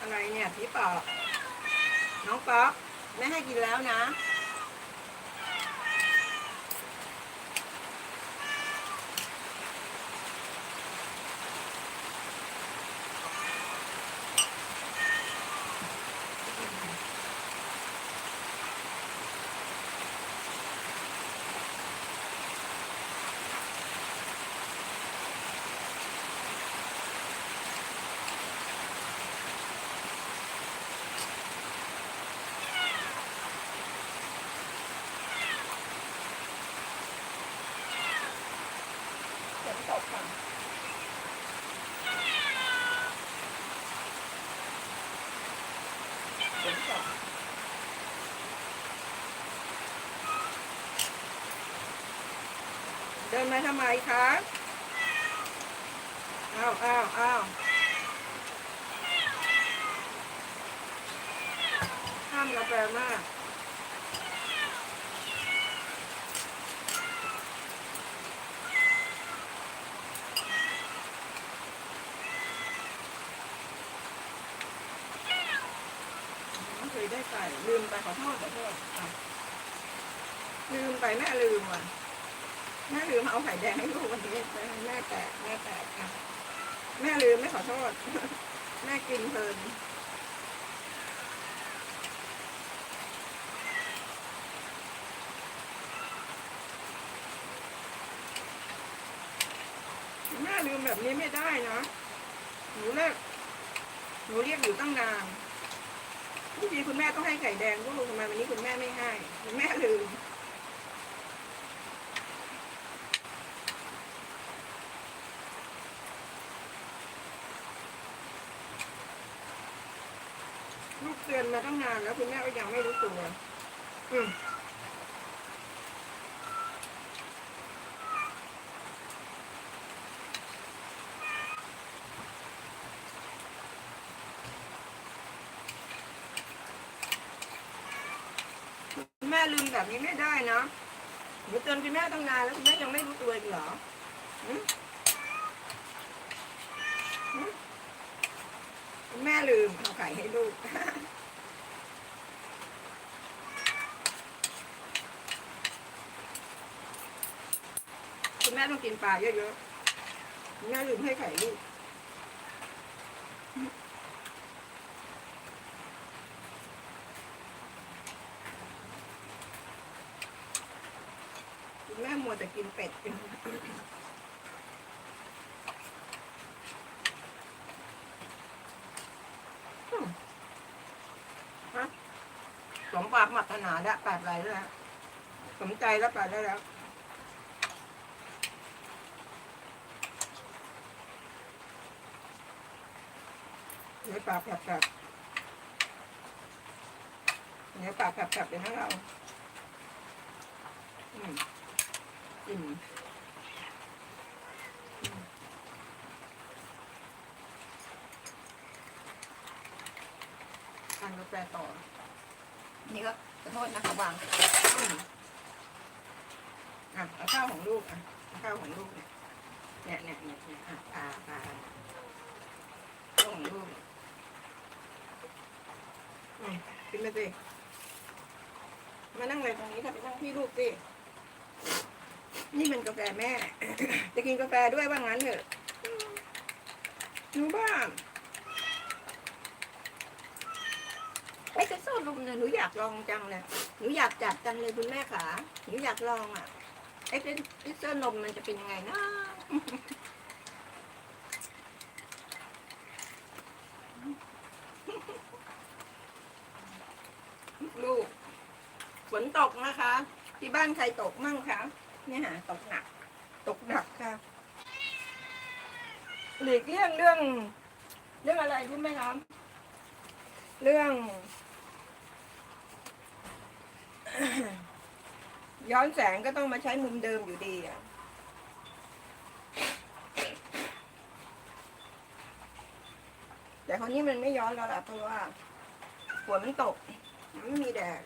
อะไรเนี่ยพี่ปอกน้องป๊อกแม่ให้กินแล้วนะ เดี๋ยวตกค่ะเดี๋ยวตกเดินมาทำไมคะอ้าวอ้าวอ้าวห้ามกาแฟมาก ยได้ไปลืมไปขอโทษขอโทษอะลืมไปแม่ลืมว่ะแม่ลืมเอาไข่แดงให้ลูกวันนี้แม่แตกแม่แตกอะแม่ลืมไม่ขอโทษ แม่กินเพลินแม่ลืมแบบนี้ไม่ได้นะหนูเรียกหนูเรียกอยู่ตั้งนาน ทุกทีคุณแม่ต้องให้ไข่แดงลูกทำไมวันนี้คุณแม่ไม่ให้คุณแม่ลืมลูกเตือนมาตั้งนานแล้วคุณแม่ก็ยังไม่รู้ตัว อืม ม่ลืมแบบนี้ไม่ได้นะหนูเตือนคุณแม่ตั้งนานแล้วคุณแม่ยังไม่รู้ตัวอีกเหรอคุณแม่ลืมเอาไข่ให้ลูกคุณแม่ต้องกินปลาเยอะๆคุณแม่ลืมให้ไข่ลูก แม่มัวแต่กินเป็ดกินสมปรากปรารถนาแล้วปรารแล้วสมใจแล้วแปรารถนาได้แล้วเนื้อปลาแผลบเนื้อปลาแผลบๆเดี๋ยนะเรา อืม อิ่มอืมทานกาแฟต่อ นี่ก็ขอโทษนะคะวางอืมอะเอาข้าวของลูกอะเอาข้าวของลูกเนี่ยเนี่ยเนี่ยเนี่ยเนี่ยอะปลาปลาข้าวของลูกอืมกินไปสิมานั่งเลยตรงนี้ค่ะไปนั่งที่ลูกสิ นี่มันกาแฟแม่ จะกินกาแฟด้วยว่างั้นเถอะหนูบ้างไอ้กระโซ่ลมเนี่ยหนูอยากลองจังเลยหนูอยากจัดจังเลยคุณแม่ขาหนูอยากลองอะไอ้เป็นไอ้เส้นนมมันจะเป็นยังไงนะลูกฝนตกนะคะ ที่บ้านใครตกมั่งคะ เนี่ยฮะตกหนัก ตกหนักค่ะ หลีกเลี่ยงเรื่อง เรื่องอะไรรู้ไหมครับเรื่อง ย้อนแสงก็ต้องมาใช้มุมเดิมอยู่ดีอะแต่คราวนี้มันไม่ย้อนแล้วล่ะเพราะว่าฝนมันตก มันไม่มีแดด